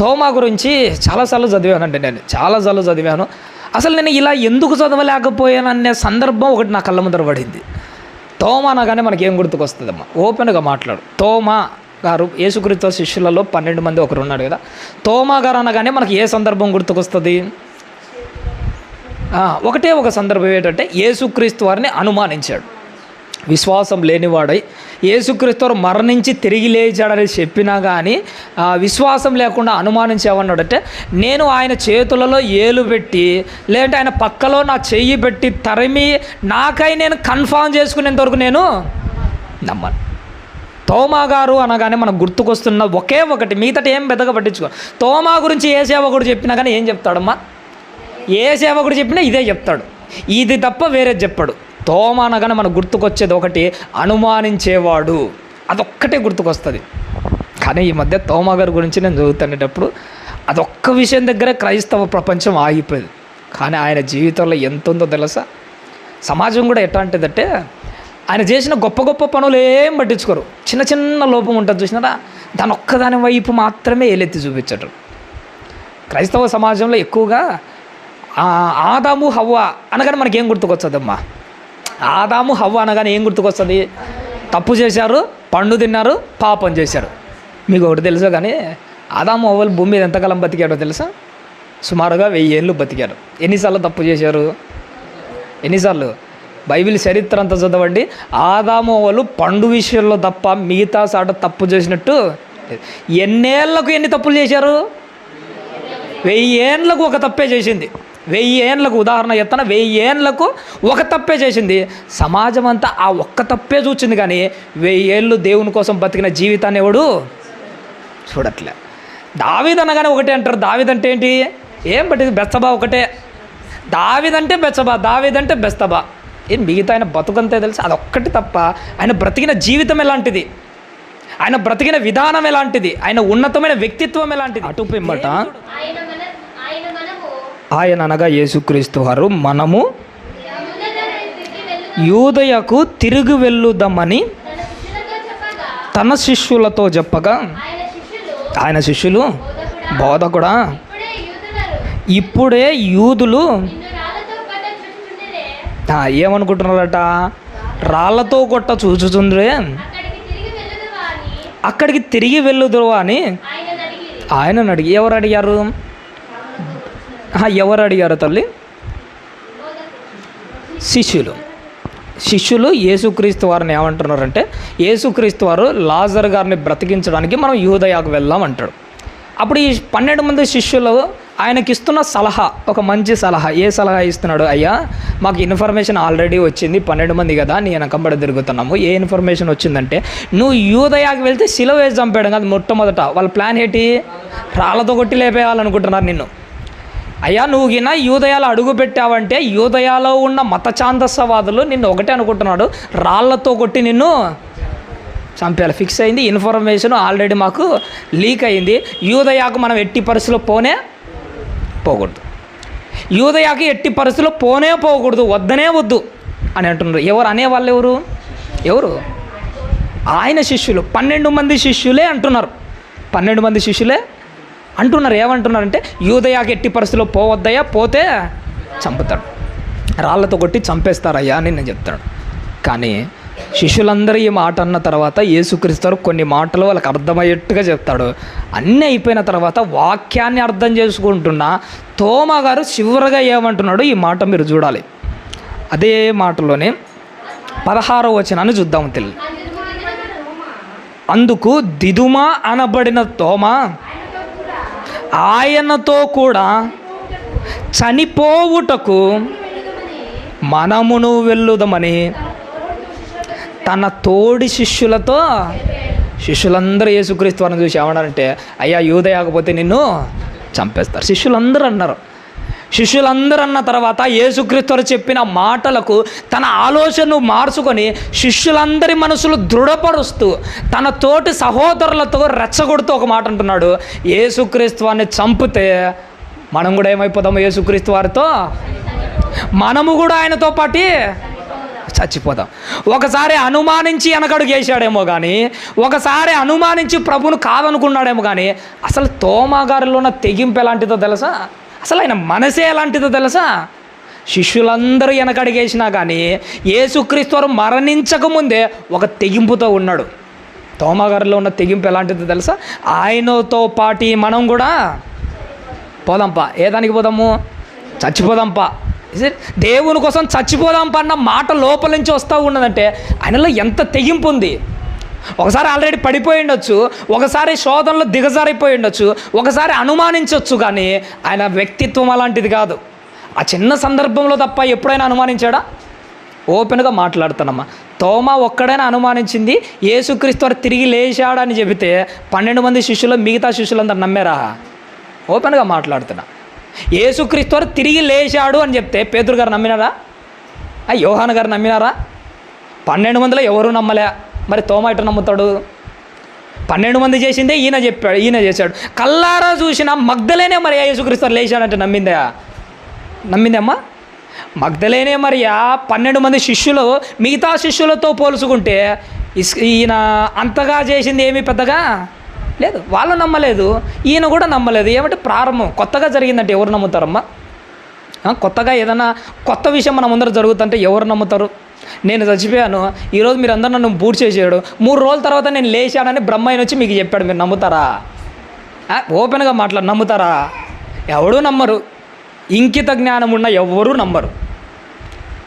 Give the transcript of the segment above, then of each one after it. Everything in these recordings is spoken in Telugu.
తోమా గురించి చాలాసార్లు చదివానండి నేను. చాలాసార్లు చదివాను. అసలు నేను ఇలా ఎందుకు చదవలేకపోయాననే సందర్భం ఒకటి నా కళ్ళ ముందర పడింది. తోమా అనగానే మనకి ఏం గుర్తుకొస్తుందమ్మా? ఓపెన్గా మాట్లాడు. తోమా గారు యేసుక్రీస్తు శిష్యులలో పన్నెండు మంది ఒకరు ఉన్నాడు కదా? తోమా గారు అనగానే మనకి ఏ సందర్భం గుర్తుకొస్తుంది? ఒకటే ఒక సందర్భం ఏంటంటే యేసుక్రీస్తు వారిని అనుమానించాడు. విశ్వాసం లేనివాడై యేసుక్రీస్తు మరణించి తిరిగి లేచాడని చెప్పినా కానీ ఆ, విశ్వాసం లేకుండా అనుమానించేవన్నాడంటే నేను ఆయన చేతులలో ఏలు పెట్టి లేదంటే ఆయన పక్కలో నా చెయ్యి పెట్టి తరిమి నాకై నేను కన్ఫామ్ చేసుకునేంతవరకు నేను నమ్మను. తోమా గారు అనగానే మనకు గుర్తుకొస్తున్న ఒకే ఒకటి మిగతా ఏం పెద్దగా పట్టించుకో. తోమా గురించి ఏ సేవకుడు చెప్పినా కానీ ఏం చెప్తాడమ్మా? ఏ సేవకుడు చెప్పినా ఇదే చెప్తాడు. ఇది తప్ప వేరే చెప్పాడు. తోమ అనగానే మనకు గుర్తుకొచ్చేది ఒకటి అనుమానించేవాడు. అదొక్కటే గుర్తుకొస్తుంది. కానీ ఈ మధ్య తోమ గారి గురించి నేను చదువుతుండేటప్పుడు అదొక్క విషయం దగ్గరే క్రైస్తవ ప్రపంచం ఆగిపోయింది. కానీ ఆయన జీవితంలో ఎంత ఉందో తెలుసా? సమాజం కూడా ఎట్లాంటిదంటే ఆయన చేసిన గొప్ప గొప్ప పనులు ఏం పట్టించుకోరు. చిన్న చిన్న లోపం ఉంటుంది చూసినారా? దాని ఒక్కదాని వైపు మాత్రమే ఏలెత్తి చూపించటం. క్రైస్తవ సమాజంలో ఎక్కువగా ఆదాము హవ్వ అనగానే మనకేం గుర్తుకొచ్చదమ్మా ఆదాము హవ్వ అనగానే ఏం గుర్తుకొస్తుంది? తప్పు చేశారు పండు తిన్నారు పాపం చేశారు. మీకు ఒకటి తెలుసా కానీ ఆదాము హవ్వలు భూమి మీద ఎంతకాలం బతికాడో తెలుసా? సుమారుగా వెయ్యి ఏళ్ళు బతికారు ఎన్నిసార్లు తప్పు చేశారు? ఎన్నిసార్లు? బైబిల్ చరిత్ర అంతా చదవండి. ఆదాము హవ్వలు పండు విషయంలో తప్ప మిగతా సాట తప్పు చేసినట్టు ఎన్నేళ్ళకు ఎన్ని తప్పులు చేశారు? వెయ్యి ఏళ్ళకు ఒక తప్పే చేసింది. వెయ్యి ఏండ్లకు ఉదాహరణ ఎత్తన వెయ్యి ఏండ్లకు ఒక తప్పే చేసింది. సమాజం అంతా ఆ ఒక్క తప్పే చూచింది కానీ వెయ్యి ఏళ్ళు దేవుని కోసం బతికిన జీవితాన్ని ఎవడు చూడట్లే. దావీద్ అనగానే ఒకటే అంటారు. దావీద్ అంటే ఏంటి? ఏం పట్టింది? బెస్తబా ఒకటే. దావీదంటే బెచ్చబా దావీదంటే బెస్తబా ఏం మిగతా ఆయన బతుకంతే తెలుసు? అదొక్కటి తప్ప ఆయన బ్రతికిన జీవితం ఎలాంటిది? ఆయన బ్రతికిన విధానం ఎలాంటిది? ఆయన ఉన్నతమైన వ్యక్తిత్వం ఎలాంటిది? అటు పిమ్మట ఆయన మన ఆయన మనము ఆయన అనగా యేసుక్రీస్తు వారు మనము యూదయకు తిరిగి వెళ్ళుదామని తన శిష్యులతో చెప్పగా ఆయన శిష్యులు శిష్యులు బోధకుడా ఇప్పుడే యూదులు రాళ్ళతో ఏమనుకుంటున్నారట? రాళ్ళతో కొట్ట చూచుచుండ్రే. అక్కడికి తిరిగి వెళ్ళుదురు అని ఆయనను అడిగి ఎవరు అడిగారు? ఎవరు అడిగారు తల్లి? శిష్యులు. శిష్యులు యేసుక్రీస్తు వారిని ఏమంటున్నారంటే యేసుక్రీస్తు వారు లాజర్ గారిని బ్రతికించడానికి మనం యూదయాకు వెళ్దాం అంటాడు. అప్పుడు ఈ పన్నెండు మంది శిష్యులు ఆయనకి ఇస్తున్న సలహా ఒక మంచి సలహా. ఏ సలహా ఇస్తున్నాడు? అయ్యా మాకు ఇన్ఫర్మేషన్ ఆల్రెడీ వచ్చింది పన్నెండు మంది కదా నీ వెనకంబడి తిరుగుతున్నాము. ఏ ఇన్ఫర్మేషన్ వచ్చిందంటే నువ్వు యూదయాకి వెళ్తే శిల వేసి చంపాడు కదా మొట్టమొదట. వాళ్ళ ప్లాన్ ఏంటి? రాళ్ళతో కొట్టి లేపేయాలనుకుంటున్నారు నిన్ను. అయ్యా నువ్వు గిన యూదయాలు అడుగు పెట్టావంటే యూదయాలో ఉన్న మత ఛాందస్సవాదులు నిన్ను ఒకటే అనుకుంటున్నాడు. రాళ్ళతో కొట్టి నిన్ను చంపేయాలి ఫిక్స్ అయింది. ఇన్ఫర్మేషన్ ఆల్రెడీ మాకు లీక్ అయింది. యూదయాకు మనం ఎట్టి పరిస్థితిలో పోనే పోకూడదు. యూదయాకి ఎట్టి పరిస్థితిలో పోనే పోకూడదు. వద్దనే వద్దు అని అంటున్నారు. ఎవరు? అనేవాళ్ళు ఎవరు? ఎవరు? ఆయన శిష్యులు. పన్నెండు మంది శిష్యులే అంటున్నారు. పన్నెండు మంది శిష్యులే అంటున్నారు ఏమంటున్నారంటే యూదయాకి ఎట్టి పరిస్థితిలో పోవద్దయ్యా పోతే చంపుతాడు. రాళ్ళతో కొట్టి చంపేస్తారయ్యా అని నేను చెప్తాడు. కానీ శిష్యులందరూ ఈ మాట అన్న తర్వాత యేసుక్రీస్తారు కొన్ని మాటలు వాళ్ళకి అర్థమయ్యేట్టుగా చెప్తాడు. అన్నీ అయిపోయిన తర్వాత వాక్యాన్ని అర్థం చేసుకుంటున్న తోమా గారు చివరిగా ఏమంటున్నాడు ఈ మాట మీరు చూడాలి. అదే మాటలోనే పదహారో వచనాన్ని చూద్దాం తెలి అందుకు దిదుమా అనబడిన తోమ ఆయనతో కూడా చనిపోవుటకు మనమును వెళ్ళుదమని తన తోడి శిష్యులతో శిష్యులందరూ యేసుక్రీస్తు వారిని చూసి ఏమన్నారంటే అయ్యా యూదయాకపోతే నిన్ను చంపేస్తారు. శిష్యులందరూ అన్నారు. శిష్యులందరూ అన్న తర్వాత యేసుక్రీస్తు చెప్పిన మాటలకు తన ఆలోచనను మార్చుకొని శిష్యులందరి మనసులు దృఢపరుస్తూ తన తోటి సహోదరులతో రెచ్చగొడుతూ ఒక మాట అంటున్నాడు. యేసుక్రీస్తు వారిని చంపితే మనం కూడా ఏమైపోతాము యేసుక్రీస్తు వారితో? మనము కూడా ఆయనతో పాటి చచ్చిపోదాం. ఒకసారి అనుమానించి వెనకడుగు వేసాడేమో కానీ ఒకసారి అనుమానించి ప్రభును కాదనుకున్నాడేమో కానీ అసలు తోమాగారిలో ఉన్న తెగింపు ఎలాంటిదో తెలుసా? అసలు ఆయన మనసే ఎలాంటిదో తెలుసా? శిష్యులందరూ వెనకడిగేసినా కానీ యేసుక్రీస్తు వారు మరణించకముందే ఒక తెగింపుతో ఉన్నాడు. తోమగారిలో ఉన్న తెగింపు ఎలాంటిదో తెలుసా? ఆయనతో పాటి మనం కూడా పోదాంపా. ఏ దానికి పోదాము? చచ్చిపోదాంపా. దేవుని కోసం చచ్చిపోదాంపా అన్న మాట లోపల నుంచి వస్తూ ఉన్నదంటే ఆయనలో ఎంత తెగింపు ఉంది? ఒకసారి ఆల్రెడీ పడిపోయి ఉండొచ్చు ఒకసారి శోధనలో దిగజారిపోయి ఉండొచ్చు ఒకసారి అనుమానించవచ్చు కానీ ఆయన వ్యక్తిత్వం అలాంటిది కాదు. ఆ చిన్న సందర్భంలో తప్ప ఎప్పుడైనా అనుమానించాడా? ఓపెన్గా మాట్లాడుతానమ్మా. తోమా ఒక్కడైనా అనుమానించింది యేసుక్రీస్తు వారు తిరిగి లేచాడని చెబితే పన్నెండు మంది శిష్యులు మిగతా శిష్యులందరూ నమ్మారా? ఓపెన్గా మాట్లాడుతున్నా. యేసుక్రీస్తు వారు తిరిగి లేచాడు అని చెప్తే పేదరు గారు నమ్మినారా? ఆ యోహాన్ గారు నమ్మినారా? పన్నెండు మందిలో ఎవరు నమ్మలే. మరి తోమ ఎటు నమ్ముతాడు? పన్నెండు మంది చేసిందే ఈయన చెప్పాడు ఈయన చేశాడు. కల్లారా చూసిన మగ్ధలేనే మరి యేసుక్రీస్తు లేచాడంటే నమ్మిందా? నమ్మిందమ్మా? మగ్ధలేనే మరియా పన్నెండు మంది శిష్యులు మిగతా శిష్యులతో పోల్చుకుంటే ఈయన అంతగా చేసింది ఏమీ పెద్దగా లేదు. వాళ్ళు నమ్మలేదు ఈయన కూడా నమ్మలేదు. ఏమంటే ప్రారంభం కొత్తగా జరిగిందంటే ఎవరు నమ్ముతారమ్మా? కొత్తగా ఏదైనా కొత్త విషయం మన ముందర జరుగుతుంటే ఎవరు నమ్ముతారు? నేను చచ్చిపోయాను. ఈరోజు మీరు అందరూ నన్ను బూట్ చేసాడు మూడు రోజుల తర్వాత నేను లేచానని బ్రహ్మయ్య వచ్చి మీకు చెప్పాడు. మీరు నమ్ముతారా? ఓపెన్గా మాట్లాడు. నమ్ముతారా? ఎవడూ నమ్మరు. ఇంకిత జ్ఞానం ఉన్న ఎవ్వరూ నమ్మరు.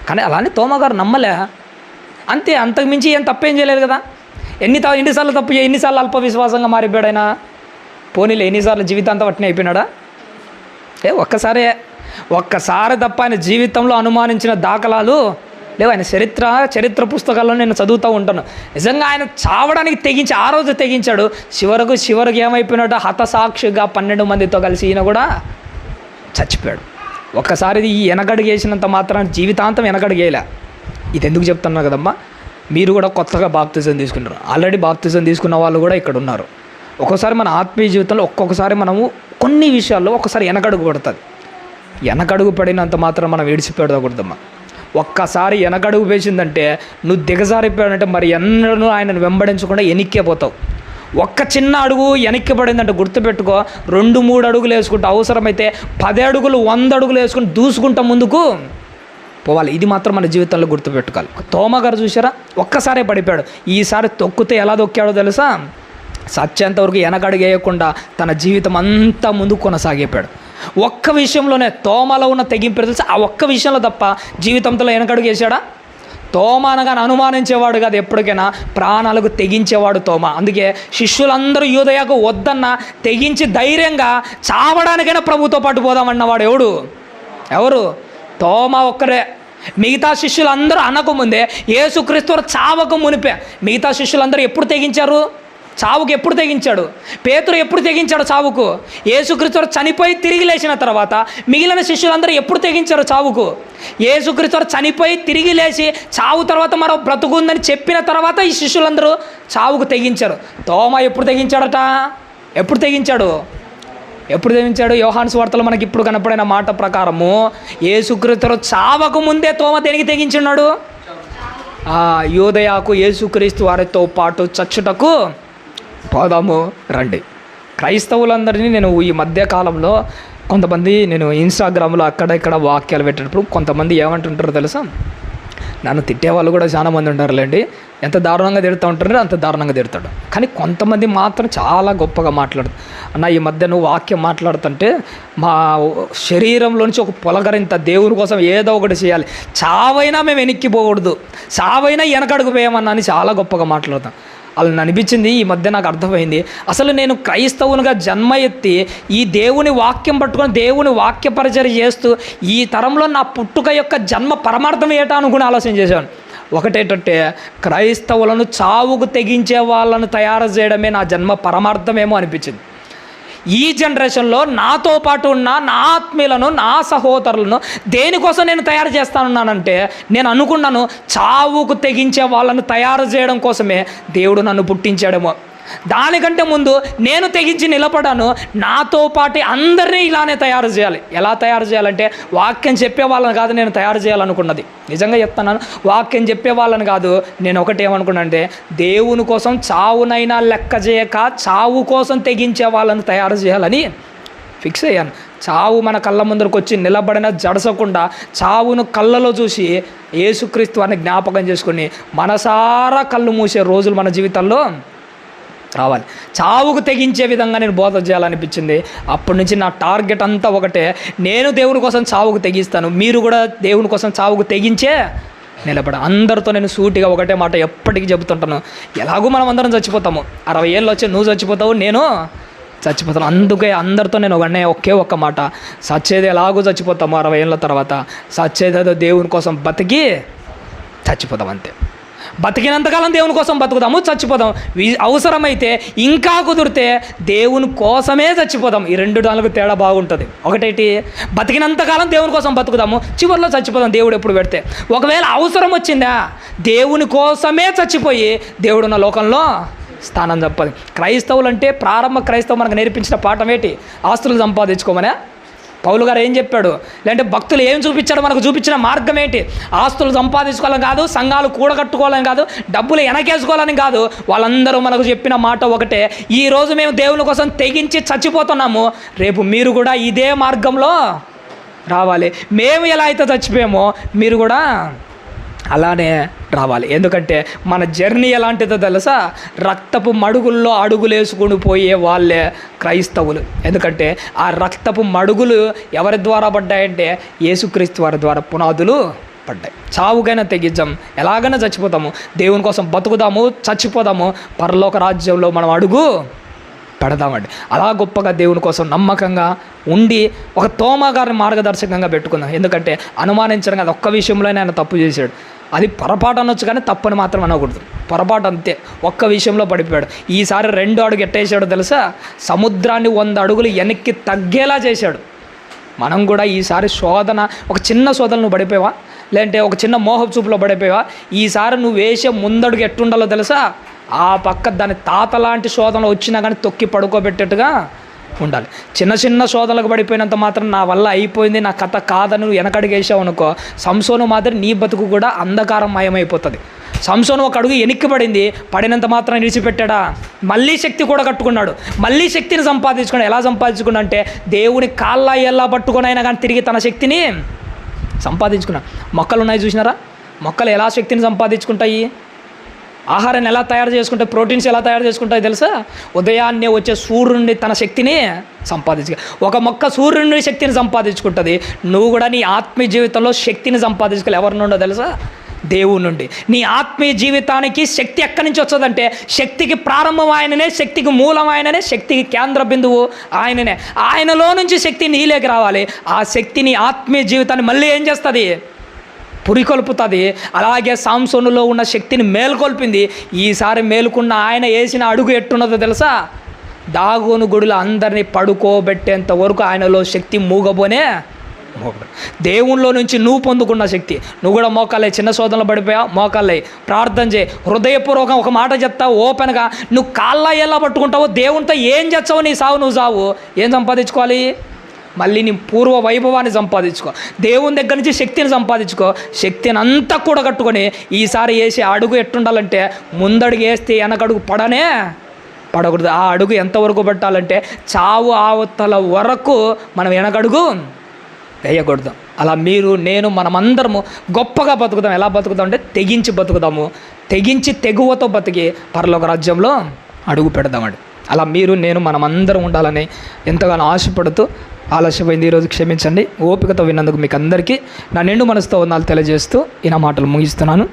కానీ అలానే తోమగారు నమ్మలే. అంతే అంతకు మించి ఏం తప్పేం చేయలేదు కదా. ఎన్ని తా- ఎన్నిసార్లు తప్పు ఎన్నిసార్లు అల్ప విశ్వాసంగా మారిపోయాడైనా? పోనీలే ఎన్నిసార్లు జీవితాంతం పట్టిన అయిపోయినాడా? ఏ ఒక్కసారే. ఒక్కసారి తప్ప ఆయన జీవితంలో అనుమానించిన దాఖలాలు లేవు ఆయన చరిత్ర చరిత్ర పుస్తకాల్లో నేను చదువుతూ ఉంటాను. నిజంగా ఆయన చావడానికి తెగించి ఆ రోజు తెగించాడు. చివరకు చివరికి ఏమైపోయినట్టు హతసాక్షిగా పన్నెండు మందితో కలిసి ఈయన కూడా చచ్చిపోయాడు. ఒక్కసారి ఈ వెనకడుగేసినంత మాత్రం మాత్రాన జీవితాంతం వెనకడుగు ఇది ఎందుకు చెప్తున్నా కదమ్మా? మీరు కూడా కొత్తగా బాప్తిజం తీసుకున్నారు. ఆల్రెడీ బాప్తిజం తీసుకున్న వాళ్ళు కూడా ఇక్కడ ఉన్నారు. ఒక్కోసారి మన ఆత్మీయ జీవితంలో ఒక్కొక్కసారి మనము కొన్ని విషయాల్లో ఒక్కసారి వెనకడుగు పడుతుంది. వెనకడుగు పడినంత మాత్రం మనం విడిచిపెడకూడదమ్మా ఒక్కసారి వెనకడుగు వేసిందంటే నువ్వు దిగజారిపోయాడంటే మరి ఎన్నడూ ఆయనను వెంబడించకుండా ఎనిక్కే పోతావు ఒక్క చిన్న అడుగు వెనక్కి పడిందంటే గుర్తుపెట్టుకో రెండు మూడు అడుగులు వేసుకుంటే అవసరమైతే పది అడుగులు వంద అడుగులు వేసుకుని దూసుకుంటా ముందుకు. పోవాలి. ఇది మాత్రం మన జీవితంలో గుర్తుపెట్టుకోవాలి. తోమ గారు చూసారా ఒక్కసారే పడిపోయాడు. ఈసారి తొక్కితే ఎలా తొక్కాడో తెలుసా? సత్యంతవరకు వెనకడుగు వేయకుండా తన జీవితం అంతా ముందు కొనసాగిపోయాడు ఒక్క విషయంలోనే తోమలో ఉన్న తెగింపు తెలుసు? ఆ ఒక్క విషయంలో తప్ప జీవితంతో వెనకడుగు వేశాడా? తోమ అనగానే అనుమానించేవాడు కాదు ఎప్పటికైనా. ప్రాణాలకు తెగించేవాడు తోమ. అందుకే శిష్యులందరూ యూదయకు వద్దన్న తెగించి ధైర్యంగా చావడానికైనా ప్రభుతో పాటు పోదామన్నవాడు ఎవడు? ఎవరు? తోమ ఒక్కరే మిగతా శిష్యులందరూ అనకముందే యేసుక్రీస్తు చావకు మునిపే మిగతా శిష్యులందరూ ఎప్పుడు తెగించారు? చావుకు ఎప్పుడు తెగించాడు? పేతురు ఎప్పుడు తెగించాడు చావుకు? యేసుక్రీస్తు చనిపోయి తిరిగి లేచిన తర్వాత మిగిలిన శిష్యులందరూ ఎప్పుడు తెగించారు చావుకు? యేసుక్రీస్తు చనిపోయి తిరిగి లేచి చావు తర్వాత మరో బ్రతుకుందని చెప్పిన తర్వాత ఈ శిష్యులందరూ చావుకు తెగించారు. తోమ ఎప్పుడు తెగించాడట? ఎప్పుడు తెగించాడు? ఎప్పుడు తెగించాడు? యోహాన్స్ వార్తలు మనకి ఇప్పుడు కనపడిన మాట ప్రకారము యేసుక్రీస్తు చావకు ముందే తోమ దేనికి తెగించున్నాడు? ఆ యోదయాకు యేసుక్రీస్తు వారితో పాటు చచ్చుటకు పోదాము రండి. క్రైస్తవులందరినీ నేను ఈ మధ్యకాలంలో కొంతమంది నేను ఇన్స్టాగ్రామ్లో అక్కడ ఇక్కడ వాక్యాలు పెట్టేటప్పుడు కొంతమంది ఏమంటుంటారో తెలుసా? నన్ను తిట్టే వాళ్ళు కూడా చాలా మంది ఉంటారులేండి. ఎంత దారుణంగా తిడుతూ ఉంటారో అంత దారుణంగా తిడతాడు. కానీ కొంతమంది మాత్రం చాలా గొప్పగా మాట్లాడుతారు అన్న ఈ మధ్య నువ్వు వాక్యం మాట్లాడుతుంటే మా శరీరంలో నుంచి ఒక పొలగరింత దేవుని కోసం ఏదో ఒకటి చేయాలి. చావైనా మేము వెనక్కిపోకూడదు చావైనా వెనకడుగు పోయామన్నా అని చాలా గొప్పగా మాట్లాడతాం. అలా అనిపించింది ఈ మధ్య నాకు అర్థమైంది. అసలు నేను క్రైస్తవునిగా జన్మ ఎత్తి ఈ దేవుని వాక్యం పట్టుకొని దేవుని వాక్య పరిచయం చేస్తూ ఈ తరంలో నా పుట్టుక యొక్క జన్మ పరమార్థం ఏటా అనుకుని ఆలోచన చేశాను. ఒకటేటట్టే క్రైస్తవులను చావుకు తెగించే వాళ్ళను తయారు చేయడమే నా జన్మ పరమార్థమేమో అనిపించింది. ఈ జనరేషన్లో నాతో పాటు ఉన్న నా ఆత్మీయులను నా సహోదరులను దేనికోసం నేను తయారు చేస్తానున్నానంటే నేను అనుకున్నాను చావుకు తెగించే వాళ్ళను తయారు చేయడం కోసమే దేవుడు నన్ను పుట్టించాడేమో. దానికంటే ముందు నేను తెగించి నిలబడాను. నాతో పాటు అందరినీ ఇలానే తయారు చేయాలి. ఎలా తయారు చేయాలంటే వాక్యం చెప్పే వాళ్ళని కాదు నేను తయారు చేయాలనుకున్నది. నిజంగా చెప్తున్నాను వాక్యం చెప్పే వాళ్ళని కాదు. నేను ఒకటి ఏమనుకున్నా అంటే దేవుని కోసం చావునైనా లెక్క చేయక చావు కోసం తెగించే వాళ్ళని తయారు చేయాలని ఫిక్స్ అయ్యాను. చావు మన కళ్ళ ముందరకు వచ్చి నిలబడిన జడసకుండా చావును కళ్ళలో చూసి యేసుక్రీస్తు అని జ్ఞాపకం చేసుకుని మనసారా కళ్ళు మూసే రోజులు మన జీవితంలో రావాలి. చావుకు తెగించే విధంగా నేను బోధ చేయాలనిపించింది. అప్పటి నుంచి నా టార్గెట్ అంతా ఒకటే. నేను దేవుని కోసం చావుకు తెగిస్తాను. మీరు కూడా దేవుని కోసం చావుకు తెగించే నిలబడ. అందరితో నేను సూటిగా ఒకటే మాట ఎప్పటికీ చెబుతుంటాను. ఎలాగో మనం అందరం చచ్చిపోతాము. అరవై ఏళ్ళు వచ్చి నువ్వు చచ్చిపోతావు నేను చచ్చిపోతాను. అందుకే అందరితో నేను ఒకనే ఒకే ఒక్క మాట. సచ్చేది ఎలాగో చచ్చిపోతాము అరవై ఏళ్ళ తర్వాత. సచ్చేదేదో దేవుని కోసం బతికి చచ్చిపోతాం అంతే. బతికినంతకాలం దేవుని కోసం బతుకుదాము చచ్చిపోదాం. వి- అవసరమైతే ఇంకా కుదిరితే దేవుని కోసమే చచ్చిపోదాం. ఈ రెండు నాలుగు తేడా బాగుంటుంది. ఒకటేటి? బతికినంతకాలం దేవుని కోసం బతుకుదాము చివరిలో చచ్చిపోదాం దేవుడు ఎప్పుడు పెడితే. ఒకవేళ అవసరం వచ్చిందా దేవుని కోసమే చచ్చిపోయి దేవుడు ఉన్న లోకంలో స్థానం తప్పదు. క్రైస్తవులు అంటే ప్రారంభ క్రైస్తవం మనకు నేర్పించిన పాఠం ఏంటి? ఆస్తులు సంపాదించుకోమనే పౌలు గారు ఏం చెప్పాడు? లేదంటే భక్తులు ఏం చూపించాడు మనకు చూపించిన మార్గం ఏంటి? ఆస్తులు సంపాదించుకోవాలని కాదు సంఘాలు కూడగట్టుకోవాలని కాదు డబ్బులు వెనకేసుకోవాలని కాదు. వాళ్ళందరూ మనకు చెప్పిన మాట ఒకటే ఈ రోజు మేము దేవుని కోసం తెగించి చచ్చిపోతున్నాము. రేపు మీరు కూడా ఇదే మార్గంలో రావాలి. మేము ఎలా అయితే చచ్చిపోయామో మీరు కూడా అలానే రావాలి. ఎందుకంటే మన జర్నీ ఎలాంటిదో తెలుసా? రక్తపు మడుగుల్లో అడుగులేసుకుని పోయే వాళ్ళే క్రైస్తవులు. ఎందుకంటే ఆ రక్తపు మడుగులు ఎవరి ద్వారా పడ్డాయంటే యేసుక్రీస్తు వారి ద్వారా పునాదులు పడ్డాయి. చావుకైనా తెగించాం ఎలాగైనా చచ్చిపోతాము. దేవుని కోసం బతుకుదాము చచ్చిపోదాము. పరలోక రాజ్యంలో మనం అడుగు పెడదామండి. అలా గొప్పగా దేవుని కోసం నమ్మకంగా ఉండి ఒక తోమగారిని మార్గదర్శకంగా పెట్టుకుందాం. ఎందుకంటే అనుమానించడం కదా. ఒక్క విషయంలోనే ఆయన తప్పు చేశాడు. అది పొరపాటు అనొచ్చు కానీ తప్పని మాత్రం అనకూడదు. పొరపాటు అంతే. ఒక్క విషయంలో పడిపోయాడు. ఈసారి రెండు అడుగు ఎట్టేసాడో తెలుసా? సముద్రాన్ని వంద అడుగులు వెనక్కి తగ్గేలా చేశాడు. మనం కూడా ఈసారి శోధన ఒక చిన్న శోధన నువ్వు పడిపోయావా? లేదంటే ఒక చిన్న మోహపు చూపులో పడిపోయావా? ఈసారి నువ్వు వేసే ముందడుగు ఎట్టుండాలో తెలుసా? ఆ పక్క దాని తాత లాంటి శోధనలు వచ్చినా కానీ తొక్కి పడుకోబెట్టేట్టుగా ఉండాలి. చిన్న చిన్న శోధనలకు పడిపోయినంత మాత్రం నా వల్ల అయిపోయింది నా కథ కాదని వెనకడిగేసావు అనుకో సంసోను మాత్రం నీ బతుకు కూడా అంధకారం మయమైపోతుంది. సంసోను ఒక అడుగు వెనక్కి పడింది పడినంత మాత్రం విడిచిపెట్టాడా మళ్ళీ శక్తి కూడా కట్టుకున్నాడు. మళ్ళీ శక్తిని సంపాదించుకున్నాడు. ఎలా సంపాదించుకున్నా అంటే దేవుని కాళ్ళ ఎలా పట్టుకొని అయినా కానీ తిరిగి తన శక్తిని సంపాదించుకున్నాడు. మొక్కలు ఉన్నాయి చూసినారా? మొక్కలు ఎలా శక్తిని సంపాదించుకుంటాయి? ఆహారాన్ని ఎలా తయారు చేసుకుంటే ప్రోటీన్స్ ఎలా తయారు చేసుకుంటాయి తెలుసా? ఉదయాన్నే వచ్చే సూర్యుడిని తన శక్తిని సంపాదించు ఒక మొక్క సూర్యుడిని శక్తిని సంపాదించుకుంటుంది. నువ్వు కూడా నీ ఆత్మీయ జీవితంలో శక్తిని సంపాదించుకోవాలి. ఎవరి నుండో తెలుసా? దేవుని నుండి. నీ ఆత్మీయ జీవితానికి శక్తి ఎక్కడి నుంచి వచ్చేదంటే శక్తికి ప్రారంభం ఆయననే శక్తికి మూలం ఆయననే శక్తికి కేంద్ర బిందువు ఆయననే. ఆయనలో నుంచి శక్తి నీలోకి రావాలి. ఆ శక్తిని ఆత్మీయ జీవితాన్ని మళ్ళీ ఏం చేస్తుంది? పురికొల్పుతుంది. అలాగే సాంసోనులో ఉన్న శక్తిని మేల్కొల్పింది. ఈసారి మేలుకున్న ఆయన వేసిన అడుగు ఎట్టున్నదో తెలుసా? దాగోను గుడులు అందరినీ పడుకోబెట్టేంత వరకు ఆయనలో శక్తి మూగబోనే దేవునిలో నుంచి నువ్వు పొందుకున్న శక్తి. నువ్వు కూడా మోకాలే చిన్న శోధనలు పడిపోయా? మోకాలే ప్రార్థన చేయి. హృదయపూర్వకం ఒక మాట చెప్తావు ఓపెన్గా. నువ్వు కాళ్ళ ఎలా పట్టుకుంటావో దేవునితో ఏం చేస్తావు నీ సావు నువ్వు సావు. ఏం సంపాదించుకోవాలి? మళ్ళీ నీ పూర్వ వైభవాన్ని సంపాదించుకో. దేవుని దగ్గర నుంచి శక్తిని సంపాదించుకో. శక్తిని అంతా కూడా కట్టుకొని ఈసారి వేసి అడుగు ఎట్టుండాలంటే ముందడుగు వేస్తే వెనకడుగు పడనే పడకూడదు. ఆ అడుగు ఎంతవరకు పెట్టాలంటే చావు ఆవతల వరకు మనం వెనకడుగు వేయకూడదు. అలా మీరు నేను మనమందరము గొప్పగా బతుకుదాం. ఎలా బతుకుదాం అంటే తెగించి బతుకుదాము. తెగించి తెగువతో బతికి పరలోక రాజ్యంలో అడుగు పెడదామండి. అలా మీరు నేను మనమందరం ఉండాలని ఎంతగానో ఆశపడుతూ ఆలస్యమైంది ఈరోజు క్షమించండి. ఓపికతో విన్నందుకు మీకు అందరికీ నా నిండు మనసుతో వందాలు తెలియజేస్తూ ఈ నా మాటలు ముగిస్తున్నాను.